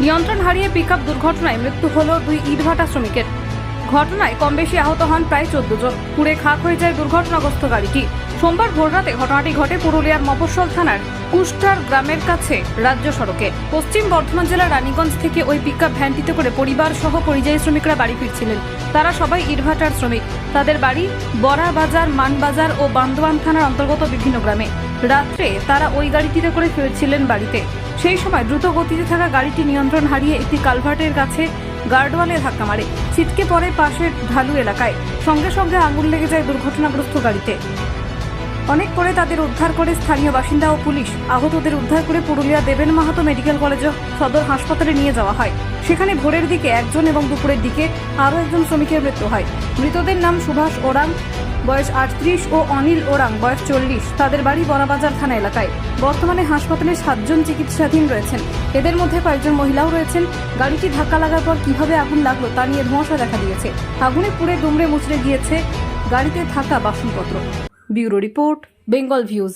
নিয়ন্ত্রণ হারিয়ে পিকআপ দুর্ঘটনায় মৃত্যু হল দুই ইটভাটা শ্রমিকের। ঘটনায় কম বেশি আহত হন প্রায় চোদ্দ জন। পুড়ে খাক হয়ে যায় দুর্ঘটনাগ্রস্ত গাড়িটি। সোমবার ভোররাতে ঘটনাটি ঘটে পুরুলিয়ার মফস্বল থানার কুষ্টার গ্রামের কাছে রাজ্য সড়কে। পশ্চিম বর্ধমান জেলার রানীগঞ্জ থেকে ওই পিকআপ ভ্যানটিতে করে পরিবার সহ পরিযায়ী শ্রমিকরা বাড়ি ফিরছিলেন। তারা সবাই ইটভাটার শ্রমিক। তাদের বাড়ি বড়া বাজার মানবাজার ও বান্দোয়ান থানার অন্তর্গত বিভিন্ন গ্রামে। রাত্রে তারা ওই গাড়িটিতে করে ফিরছিলেন বাড়িতে। সেই সময় দ্রুত গতিতে থাকা গাড়িটি নিয়ন্ত্রণ হারিয়ে একটি কালভার্টের কাছে গার্ডওয়ালে ধাক্কা মারে। ছিটকে পড়ে পাশের ঢালু এলাকায়। সঙ্গে সঙ্গে আঙুল লেগে যায় দুর্ঘটনাগ্রস্ত গাড়িতে। অনেক পরে তাদের উদ্ধার করে স্থানীয় বাসিন্দা ও পুলিশ। আহতদের উদ্ধার করে পুরুলিয়া দেবেন মাহাতো মেডিকেল কলেজ সদর হাসপাতালে নিয়ে যাওয়া হয়। সেখানে ভোরের দিকে একজন এবং দুপুরের দিকে আরও একজন শ্রমিকের মৃত্যু হয়। মৃতদের নাম সুভাষ ওরাং বয়স আটত্রিশ ও অনিল ওরাং, বয়স চল্লিশ। তাদের বাড়ি বড়াবাজার থানা এলাকায়। বর্তমানে হাসপাতালে সাতজন চিকিৎসাধীন রয়েছেন। এদের মধ্যে কয়েকজন মহিলাও রয়েছেন। গাড়িটি ধাক্কা লাগার পর কীভাবে আগুন লাগল তা নিয়ে ধোঁয়াশা দেখা দিয়েছে। আগুনে পুড়ে দুমড়ে মুচড়ে গিয়েছে গাড়িতে থাকা বাসনপত্র। Bureau report, Bengal views.